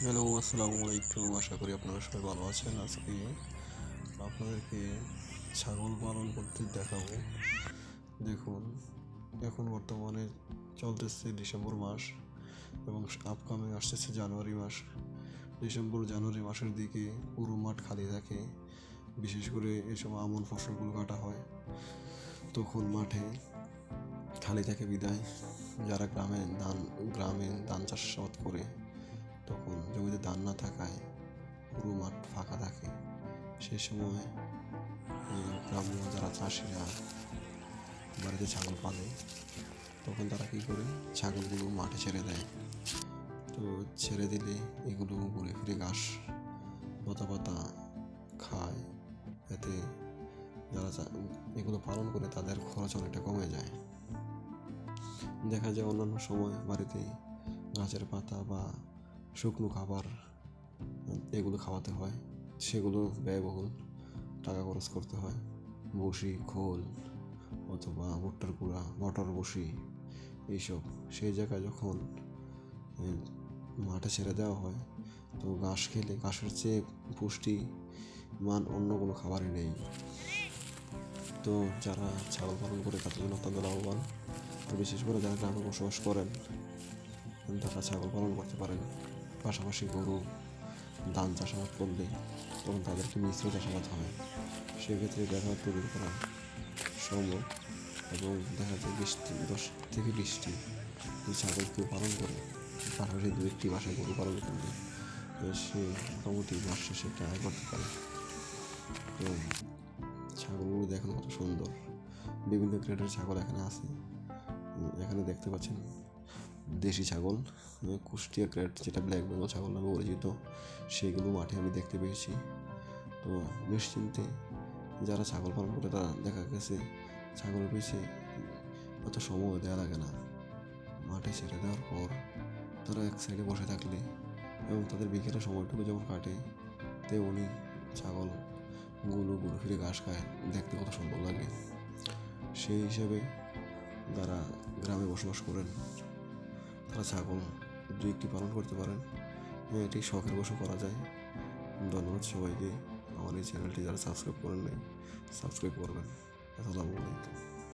Hello, আসসালামু আলাইকুম। আশা করি আপনারা সবাই ভালো আছেন। আজকে আপনাদেরকে ছাগল পালন করতে দেখাবো। দেখুন, এখন বর্তমানে চলতেছে ডিসেম্বর মাস এবং আপকামিং আসতেছে জানুয়ারি মাস। ডিসেম্বর, জানুয়ারি মাসের দিকে পুরো মাঠ খালি থাকে। বিশেষ করে সময় আমন ফসলগুলো কাটা হয়। তখন মাঠে খালি থাকে বিদায়। যারা গ্রামে ধান গ্রামে ধান চাষাবাদ করে ধান না থাকায় পুরো মাঠ ফাঁকা থাকে। সে সময় গ্রাম্য যারা চাষিরা বাড়িতে ছাগল পালে, তখন তারা কী করে? ছাগলগুলো মাঠে ছেড়ে দেয়। তো ছেড়ে দিলে এগুলো ঘুরে ফিরে ঘাস, পাতা পাতা খায়। এতে যারা এগুলো পালন করে তাদের খরচ অনেকটা কমে যায়। দেখা যায় অন্যান্য সময় বাড়িতে গাছের পাতা বা শুকনো খাবার, এগুলো খাওয়াতে হয়। সেগুলো ব্যয়বহুল। টাকা খরচ করতে হয়। বসি খোল অথবা ভুট্টার গুঁড়া, মটর বসি এইসব। সেই জায়গায় যখন মাঠে ছেড়ে দেওয়া হয়, তো ঘাস খেলে ঘাসের চেয়ে পুষ্টি মান অন্য কোনো খাবারই নেই। তো যারা ছাগল পালন করে, তাদের জন্য অত্যন্ত লাভবান। তো বিশেষ করে যারা গ্রামে বসবাস করেন, তারা ছাগল পালন করতে পারেন। পাশাপাশি গরু ধান চাষাবাদ করলে তখন তাদেরকে মিশ্র চাষাবাদ হয়, সেক্ষেত্রে ব্যবহার তৈরি করা সম্ভব এবং দেখা যায় বৃষ্টি, দশ থেকে বৃষ্টি ছাগল কেউ পালন করে, পাশাপাশি দু একটি বাসায় গরু পালন করলে সে মোটামুটি মাস শেষে আয় করতে পারে। তো ছাগলগুলো দেখেন কত সুন্দর। বিভিন্ন গ্রেডের ছাগল এখানে আছে এখানে দেখতে পাচ্ছেন। দেশি ছাগল কুষ্টিয়া গ্রেড যেটা ব্ল্যাক বেঙ্গল ছাগল নামে পরিচিত, সেইগুলো মাঠে আমি দেখতে পেয়েছি। তো নিশ্চিন্তে যারা ছাগল পালন করে তারা দেখা গেছে, ছাগলের পিছিয়ে অত সময় দেওয়া লাগে না। মাঠে ছেড়ে দেওয়ার পর তারা এক সাইডে বসে থাকলে এবং তাদের বিকেলের সময়টুকু যেমন কাটে, তেমনি ছাগলগুলো গুলো ফিরে ঘাস খায়, দেখতে কত সুন্দর লাগে। সেই হিসাবে যারা গ্রামে বসবাস করেন তারা ছাগল দুই একটি পালন করতে পারেন এবং এটি শখের বসে করা যায়। ধন্যবাদ সবাইকে। আমার এই চ্যানেলটি যারা সাবস্ক্রাইব করেন নাই, সাবস্ক্রাইব করবেন। আসসালামু আলাইকুম।